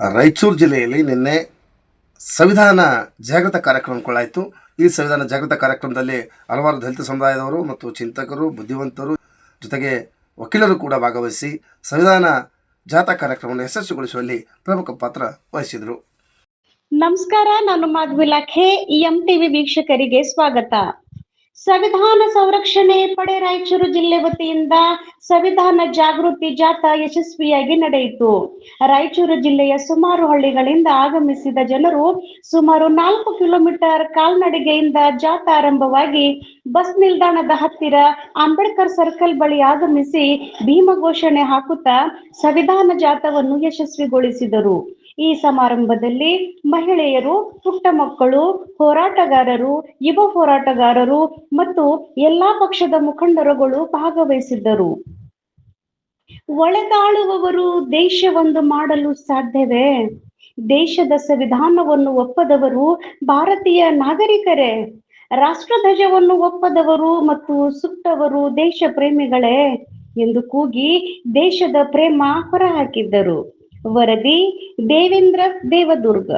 ರಾಯಚೂರು ಜಿಲ್ಲೆಯಲ್ಲಿ ನಿನ್ನೆ ಸಂವಿಧಾನ ಜಾಗೃತ ಕಾರ್ಯಕ್ರಮ ಕೊಳ್ಳಾಯಿತು ಈ ಸಂವಿಧಾನ ಜಾಗೃತ ಕಾರ್ಯಕ್ರಮದಲ್ಲಿ ಹಲವಾರು ದಲಿತ ಸಮುದಾಯದವರು ಮತ್ತು ಚಿಂತಕರು, ಬುದ್ಧಿವಂತರು ಜೊತೆಗೆ ವಕೀಲರು ಕೂಡ ಭಾಗವಹಿಸಿ ಸಂವಿಧಾನ ಜಾಥಾ ಕಾರ್ಯಕ್ರಮವನ್ನು ಯಶಸ್ವಿಗೊಳಿಸುವಲ್ಲಿ ಪ್ರಮುಖ ಪಾತ್ರ ವಹಿಸಿದರು. ನಮಸ್ಕಾರ, ನಾನು ಮಾಧು ಲಾಖೆ ಎಂ ಟಿವಿ ವೀಕ್ಷಕರಿಗೆ ಸ್ವಾಗತ. ಸಂವಿಧಾನ ಸಂರಕ್ಷಣೆ ಪಡೆ ರಾಯಚೂರು ಜಿಲ್ಲೆ ವತಿಯಿಂದ ಸಂವಿಧಾನ ಜಾಗೃತಿ ಜಾಥಾ ಯಶಸ್ವಿಯಾಗಿ ನಡೆಯಿತು. ರಾಯಚೂರು ಜಿಲ್ಲೆಯ ಸುಮಾರು ಹಳ್ಳಿಗಳಿಂದ ಆಗಮಿಸಿದ ಜನರು ಸುಮಾರು ನಾಲ್ಕು ಕಿಲೋಮೀಟರ್ ಕಾಲ್ನಡಿಗೆಯಿಂದ ಜಾಥಾ ಆರಂಭವಾಗಿ ಬಸ್ ನಿಲ್ದಾಣದ ಹತ್ತಿರ ಅಂಬೇಡ್ಕರ್ ಸರ್ಕಲ್ ಬಳಿ ಆಗಮಿಸಿ ಭೀಮ ಘೋಷಣೆ ಹಾಕುತ್ತಾ ಸಂವಿಧಾನ ಜಾಥಾವನ್ನು ಯಶಸ್ವಿಗೊಳಿಸಿದರು. ಈ ಸಮಾರಂಭದಲ್ಲಿ ಮಹಿಳೆಯರು, ಪುಟ್ಟ ಮಕ್ಕಳು, ಹೋರಾಟಗಾರರು, ಯುವ ಹೋರಾಟಗಾರರು ಮತ್ತು ಎಲ್ಲಾ ಪಕ್ಷದ ಮುಖಂಡರುಗಳು ಭಾಗವಹಿಸಿದ್ದರು. ಒಳೆದಾಳುವವರು ದೇಶವೊಂದು ಮಾಡಲು ಸಾಧ್ಯವೇ? ದೇಶದ ಸಂವಿಧಾನವನ್ನು ಒಪ್ಪದವರು ಭಾರತೀಯ ನಾಗರಿಕರೇ? ರಾಷ್ಟ್ರಧ್ವಜವನ್ನು ಒಪ್ಪದವರು ಮತ್ತು ಸುಟ್ಟವರು ದೇಶ ಪ್ರೇಮಿಗಳೇ ಎಂದು ಕೂಗಿ ದೇಶದ ಪ್ರೇಮ ಹೊರಹಾಕಿದ್ದರು. वरदी देवेंद्र देवदुर्ग।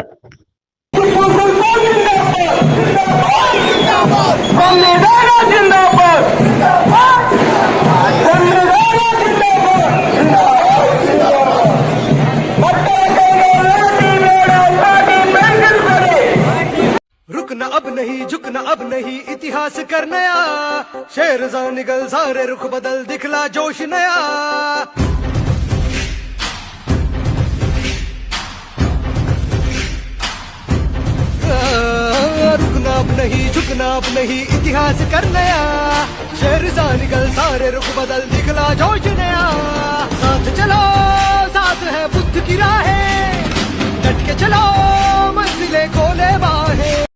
रुकना अब नहीं, झुकना अब नहीं, इतिहास कर नया। शेर जा निकल सारे रुख बदल, दिखला जोश नया। नहीं, झुकना अब नहीं, इतिहास कर नया। शेर सा निकल सारे रुख बदल दिखला जोश